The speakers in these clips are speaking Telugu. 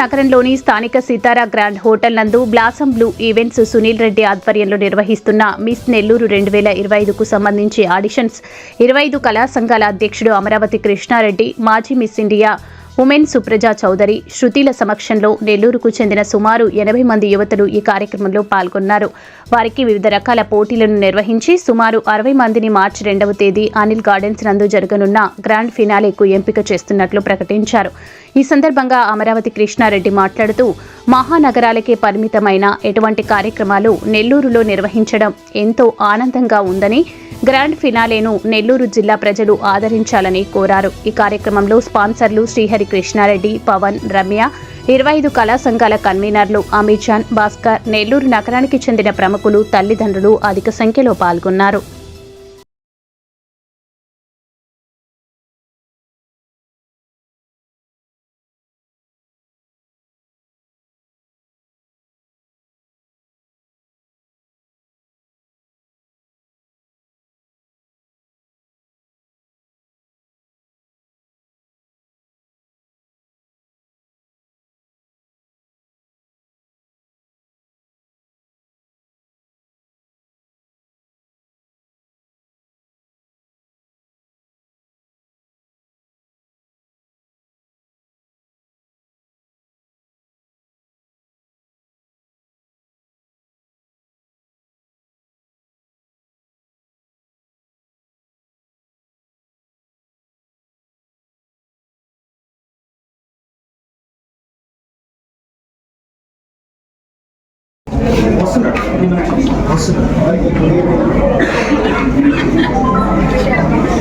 నగరంలోని స్థానిక సీతారా గ్రాండ్ హోటల్ నందు blossom blue events Sunil Reddy ఆధ్వర్యంలో నిర్వహిస్తున్న మిస్ నెల్లూరు రెండు వేల ఇరవై ఐదుకు సంబంధించి ఆడిషన్స్ ఇరవై ఐదు కళా సంఘాల అధ్యక్షుడు అమరావతి కృష్ణారెడ్డి మాజీ Miss India women Supraja Chowdary శృతిల సమక్షంలో నెల్లూరుకు చెందిన సుమారు ఎనభై మంది యువతులు ఈ కార్యక్రమంలో పాల్గొన్నారు. వారికి వివిధ రకాల పోటీలను నిర్వహించి సుమారు అరవై మందిని మార్చి రెండవ తేదీ అనిల్ గార్డెన్స్ నందు జరగనున్న గ్రాండ్ ఫినాలేకు ఎంపిక చేస్తున్నట్లు ప్రకటించారు. ఈ సందర్భంగా అమరావతి కృష్ణారెడ్డి మాట్లాడుతూ మహానగరాలకే పరిమితమైన ఎటువంటి కార్యక్రమాలు నెల్లూరులో నిర్వహించడం ఎంతో ఆనందంగా ఉందని గ్రాండ్ ఫినాలేను నెల్లూరు జిల్లా ప్రజలు ఆదరించాలని కోరారు. ఈ కార్యక్రమంలో స్పాన్సర్లు శ్రీహరి కృష్ణారెడ్డి పవన్ రమ్య ఇరవై ఐదు కళా సంఘాల కన్వీనర్లు అమీర్ జాన్ భాస్కర్ నెల్లూరు నగరానికి చెందిన ప్రముఖులు తల్లిదండ్రులు అధిక సంఖ్యలో పాల్గొన్నారు.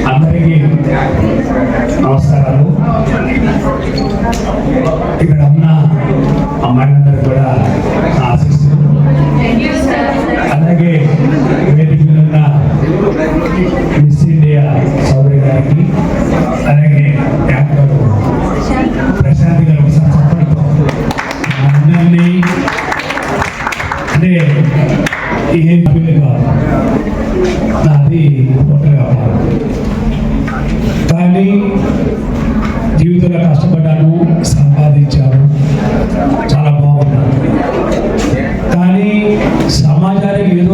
అందరికీ నమస్కారాలు. ఇక్కడ ఉన్న అమ్మాయిలందరూ కూడా ఆశిస్తున్నారు అలాగే వేదిక ఉన్న మిస్ ఇండియా సౌదరి గారికి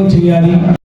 చేయాలి.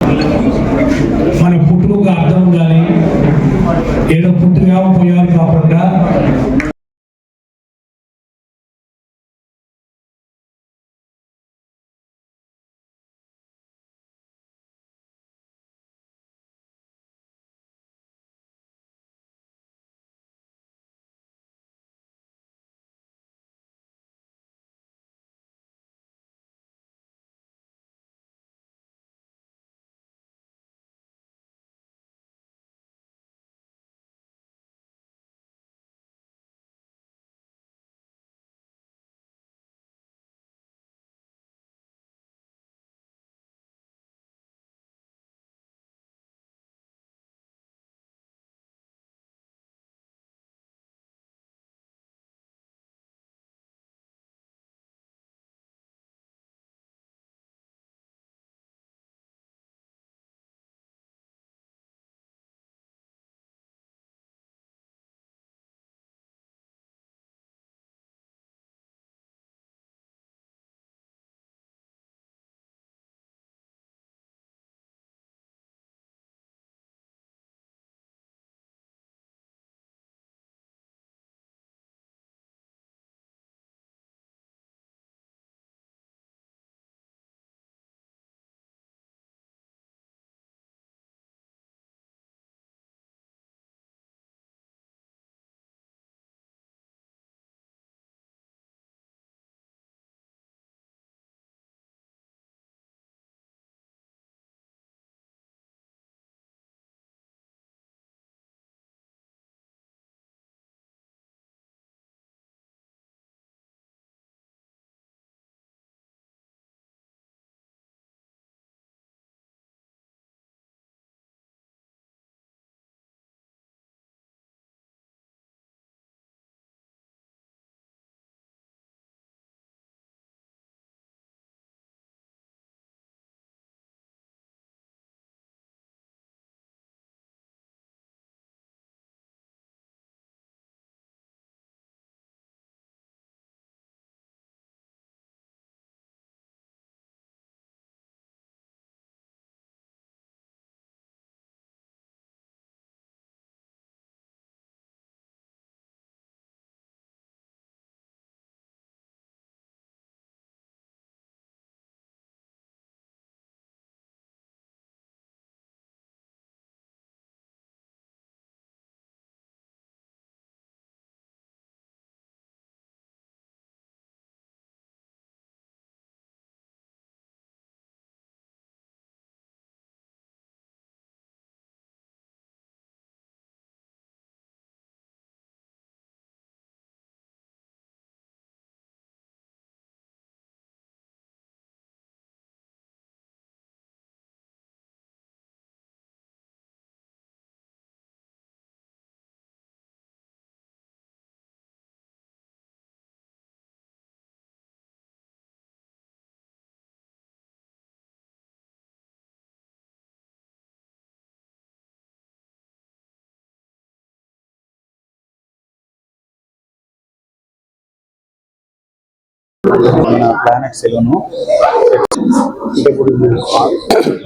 మన ప్లానెట్ సెలూను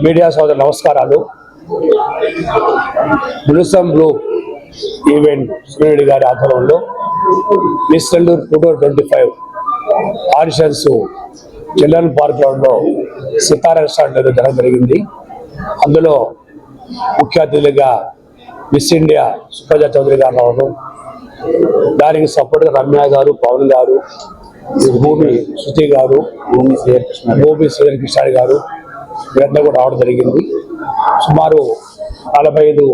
మీడియా సోదరు నమస్కారాలు. బ్లూసమ్ బ్లూ ఈవెంట్ సురేడి గారి ఆధ్వర్యంలో Miss Nellore two thousand twenty five auditions children park గ్రౌండ్లో సితారా రెస్టారెంట్ జరగడం జరిగింది. అందులో ముఖ్య అతిథులుగా మిస్ ఇండియా సుప్రజా చౌదరి గారు రావడం. దానికి సపోర్ట్గా రమ్య గారు పవన్ గారు భూమి శృతి గారు భూమి శ్రీకృష్ణ గోపి శ్రీధర్ గారు వీరంతా కూడా రావడం జరిగింది. సుమారు నలభై ఐదు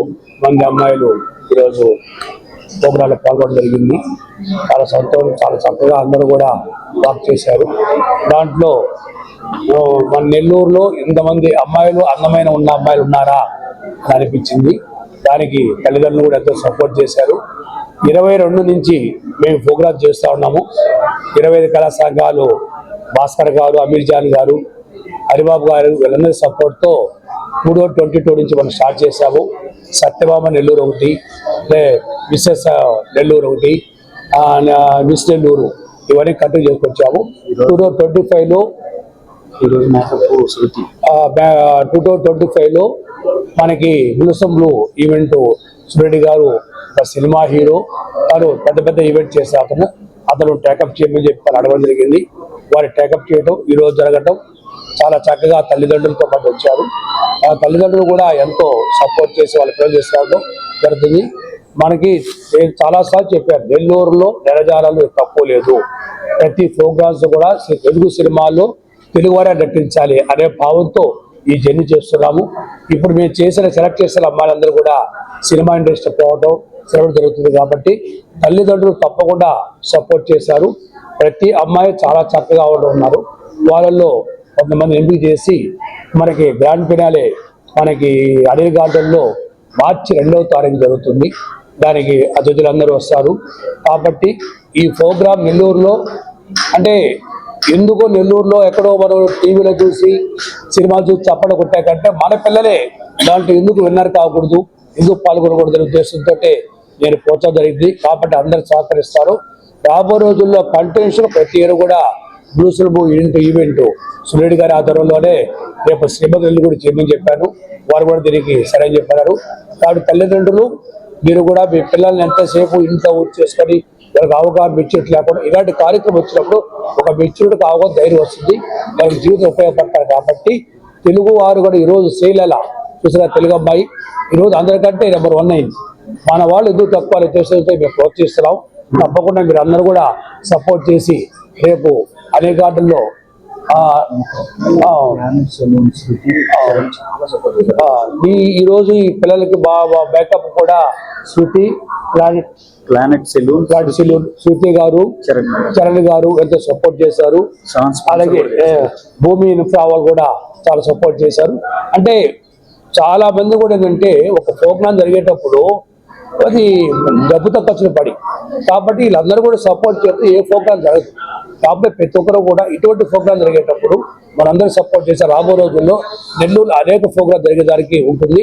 మంది అమ్మాయిలు ఈరోజు ప్రోగ్రాంలో పాల్గొనడం జరిగింది. చాలా సంతోషం చాలా చక్కగా అందరూ కూడా వర్క్ చేశారు. దాంట్లో మన నెల్లూరులో ఇంతమంది అమ్మాయిలు అందమైన ఉన్న అమ్మాయిలు ఉన్నారా? అని అనిపించింది దానికి తల్లిదండ్రులు కూడా ఎంతో సపోర్ట్ చేశారు. ఇరవై రెండు నుంచి మేము ప్రోగ్రామ్ చేస్తూ ఉన్నాము. ఇరవై ఐదు కళా సంఘాలు భాస్కర్ గారు అమీర్ జాన్ గారు హరిబాబు గారు వీళ్ళందరి సపోర్ట్తో మూడో ట్వంటీ టూ నుంచి మనం స్టార్ట్ చేశాము. సత్యభామ నెల్లూరు ఒకటి మిస్సెస్ నెల్లూరు ఒకటి మిస్ నెల్లూరు ఇవన్నీ కంటిన్యూ చేసుకొచ్చాము. టూ థౌజండ్ ట్వంటీ ఫైవ్లో టూ థౌజండ్ ట్వంటీ ఫైవ్లో మనకి గులసంలో ఈవెంట్ సురెడ్డి గారు సినిమా హీరో. తను పెద్ద పెద్ద ఈవెంట్ చేసే అతను. అతను టేకప్ చేయమని చెప్పి అడగడం జరిగింది. వారి టేకప్ చేయడం ఈరోజు జరగటం చాలా చక్కగా తల్లిదండ్రులతో పాటు వచ్చారు. ఆ తల్లిదండ్రులు కూడా ఎంతో సపోర్ట్ చేసి వాళ్ళ పిల్లలు చేసుకోవడం జరుగుతుంది. మనకి నేను చాలాసార్లు చెప్పాను నెల్లూరులో నెలజారాలు తక్కువ లేదు. ప్రతి ప్రోగ్రామ్స్ కూడా తెలుగు సినిమాల్లో తెలుగువారే నటించాలి అనే భావంతో ఈ జర్నీ చేస్తున్నాము. ఇప్పుడు మేము చేసిన సెలెక్ట్ చేసిన అమ్మాయిలందరూ కూడా సినిమా ఇండస్ట్రీ పోవడం సెలవు జరుగుతుంది కాబట్టి తల్లిదండ్రులు తప్పకుండా సపోర్ట్ చేశారు. ప్రతి అమ్మాయి చాలా చక్కగా వాళ్ళు ఉన్నారు. వాళ్ళల్లో కొంతమంది ఎంపిక చేసి మనకి గ్రాండ్ ఫినాలే మనకి అనిల్ గార్డెన్లో మార్చి రెండవ తారీఖు జరుగుతుంది. దానికి అతిథులందరూ వస్తారు. కాబట్టి ఈ ప్రోగ్రాం నెల్లూరులో అంటే ఎందుకో నెల్లూరులో ఎక్కడో మనం టీవీలో చూసి సినిమాలు చూసి చప్పట కొట్టాకంటే మన పిల్లలే దాంట్లో ఎందుకు విన్నర్ కాకూడదు? ఎందుకు పాల్గొనకూడదు ఉద్దేశంతో నేను ప్రోత్సాహం జరిగింది. కాబట్టి అందరు సహకరిస్తారు. రాబో రోజుల్లో కంటిన్యూషన్ ప్రతి ఇయర్ కూడా బ్లూసుల ఈవెంట్ ఈవెంట్. సురేడి గారి ఆధ్వర్యంలోనే రేపు శ్రీమతులు కూడా చేయమని చెప్పాను. వారు కూడా దీనికి సరే అని చెప్పారు. కాబట్టి తల్లిదండ్రులు మీరు కూడా మీ పిల్లల్ని ఎంతసేపు ఇంట్లో ఊరి చేసుకొని వాళ్ళకి అవగాహన మెచ్యూరిటీ లేకుండా ఇలాంటి కార్యక్రమం వచ్చినప్పుడు ఒక మెచ్యూరిటీకి అవగాహన ధైర్యం వస్తుంది. వాళ్ళకి జీవితం ఉపయోగపడతారు కాబట్టి తెలుగు వారు కూడా ఈరోజు శైలల చూసిన తెలుగు అమ్మాయి. ఈరోజు అందరికంటే నెంబర్ వన్ అయింది. మన వాళ్ళు ఎందుకు తక్కువ అనే ఉద్దేశంతో మేము ప్రోత్సహిస్తున్నాం. తప్పకుండా మీరు అందరూ కూడా సపోర్ట్ చేసి రేపు అనేక ఆటల్లో ఈ ఈరోజు ఈ పిల్లలకి బాగా బ్యాకప్ కూడా Shruti planet planet salon planet salon Shruti గారు చరణ్ గారు. ఎంతో సపోర్ట్ చేశారు. అలాగే భూమి ఇన్ఫ్రా వాళ్ళు కూడా చాలా సపోర్ట్ చేశారు. అంటే చాలా మంది కూడా ఏంటంటే ఒక ప్రోగ్రాం జరిగేటప్పుడు అది డబ్బుతో ఖర్చులు పడి. కాబట్టి వీళ్ళందరూ కూడా సపోర్ట్ చేస్తే ఏ ప్రోగ్రాం జరగదు. కాబట్టి ప్రతి ఒక్కరు కూడా ఇటువంటి ప్రోగ్రాం జరిగేటప్పుడు మనందరూ సపోర్ట్ చేసే రాబో రోజుల్లో నెల్లూరు అనేక ప్రోగ్రాం జరిగేదానికి ఉంటుంది.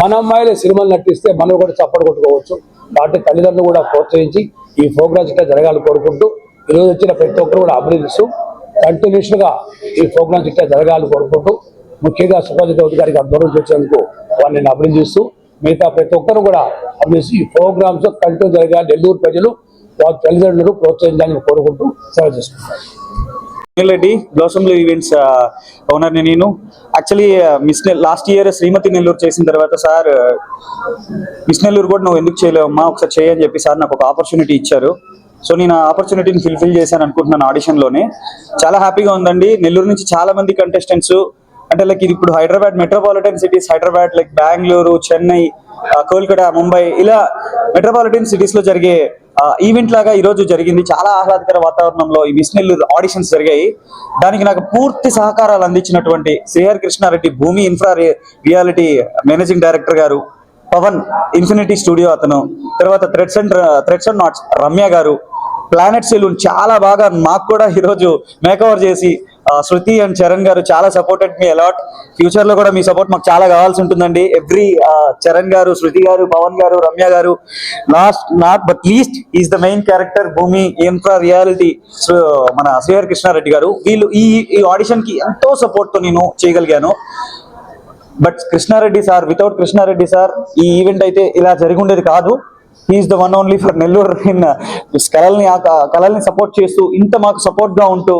మన అమ్మాయిలే సినిమాలు నటిస్తే మనం కూడా చప్పట కొట్టుకోవచ్చు. కాబట్టి తల్లిదండ్రులు కూడా ప్రోత్సహించి ఈ ప్రోగ్రామ్స్ ఇట్లా జరగాలని కోరుకుంటూ ఈరోజు వచ్చిన ప్రతి ఒక్కరు కూడా అభినందిస్తూ కంటిన్యూస్గా ఈ ప్రోగ్రామ్స్ ఇట్లా జరగాలని కోరుకుంటూ ముఖ్యంగా సుభాజిత్ గౌడ్ గారికి అందరూ చేసేందుకు వారిని నేను అభినందిస్తూ మిగతా ప్రతి ఒక్కరు కూడా అభినందిస్తూ ఈ ప్రోగ్రామ్స్ కంటిన్యూ జరగాలి. నెల్లూరు ప్రజలు వారి తల్లిదండ్రులకు ప్రోత్సహించాలని కోరుకుంటూ సెలవు చేసుకుంటారు. సునీల్ రెడ్డి ఈవెంట్స్ ఓనర్ని నేను. యాక్చువల్లీ మిస్ లాస్ట్ ఇయర్ శ్రీమతి నెల్లూరు చేసిన తర్వాత సార్ మిస్ నెల్లూరు కూడా నువ్వు ఎందుకు చేయలేవమ్మా ఒకసారి చేయని చెప్పి సార్ నాకు ఒక ఆపర్చునిటీ ఇచ్చారు. సో నేను ఆ ఆపర్చునిటీని ఫిల్ఫిల్ చేశాను అనుకుంటున్నాను ఆడిషన్లోనే. చాలా హ్యాపీగా ఉందండి. నెల్లూరు నుంచి చాలా మంది కంటెస్టెంట్స్ అంటే లైక్ ఇది ఇప్పుడు Hyderabad metropolitan cities Hyderabad like Bengaluru Chennai ఆ, కోల్కతా ముంబై ఇలా మెట్రోపాలిటన్ సిటీస్లో జరిగే ఈవెంట్ లాగా ఈరోజు జరిగింది. చాలా ఆహ్లాదకర వాతావరణంలో ఈ మిస్ ఆడిషన్స్ జరిగాయి. దానికి నాకు పూర్తి సహకారాలు అందించినటువంటి శ్రీహరి కృష్ణారెడ్డి భూమి ఇన్ఫ్రా రియాలిటీ మేనేజింగ్ డైరెక్టర్ గారు పవన్ ఇన్ఫినిటీ స్టూడియో అతను తర్వాత threads and threads and knots Ramya గారు ప్లానెట్ సెలూన్ చాలా బాగా మాకు కూడా ఈరోజు మేకవర్ చేసి శృతి అండ్ చరణ్ గారు చాలా సపోర్టెడ్ మీ అలాట్ ఫ్యూచర్లో కూడా మీ సపోర్ట్ మాకు చాలా కావాల్సి ఉంటుందండి. ఎవ్రీ చరణ్ గారు శృతి గారు పవన్ గారు రమ్య గారు last not but least is the main character Bhoomi infra reality మన శ్రీహరి కృష్ణారెడ్డి గారు. వీళ్ళు ఈ ఈ ఆడిషన్కి ఎంతో సపోర్ట్తో నేను చేయగలిగాను. But Krishna Reddy sir without Krishna Reddy sir ఈ ఈవెంట్ అయితే ఇలా జరిగి ఉండేది కాదు is the one only for Nellore in కళల్ని ఆ క- కళల్ని సపోర్ట్ చేస్తూ ఇంత మాకు సపోర్ట్గా ఉంటూ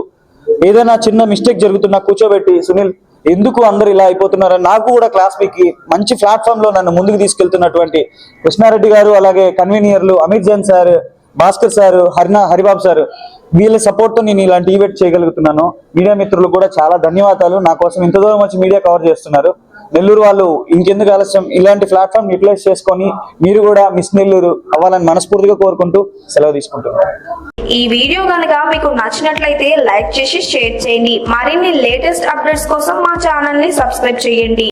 ఏదైనా చిన్న మిస్టేక్ జరుగుతున్నా కూర్చోబెట్టి సునీల్ ఎందుకు అందరు ఇలా అయిపోతున్నారని నాకు కూడా క్లాస్ మీకు మంచి ప్లాట్ఫామ్లో నన్ను ముందుకు తీసుకెళ్తున్నటువంటి కృష్ణారెడ్డి గారు అలాగే కన్వీనియర్లు అమిత్ జైన్ సార్ భాస్కర్ సార్ హరినా హరిబాబు సార్ వీళ్ళ సపోర్ట్తో నేను ఇలాంటి ఈవెంట్ చేయగలుగుతున్నాను. మీడియా మిత్రులు కూడా చాలా ధన్యవాదాలు. నా కోసం ఇంత దూరం వచ్చి మీడియా కవర్ చేస్తున్నారు. నెల్లూరు వాళ్ళు ఇంకెందుకు ఆలస్యం? ఇలాంటి ప్లాట్ఫామ్ యూటిలైజ్ చేసుకొని మీరు కూడా మిస్ నెల్లూరు అవ్వాలని మనస్ఫూర్తిగా కోరుకుంటూ సెలవు తీసుకుంటున్నాను ఈ వీడియో కనుక మీకు నచ్చినట్లయితే లైక్ చేసి షేర్ చేయండి. మరిన్ని లేటెస్ట్ అప్డేట్స్ కోసం మా ఛానల్ని సబ్స్క్రైబ్ చేయండి.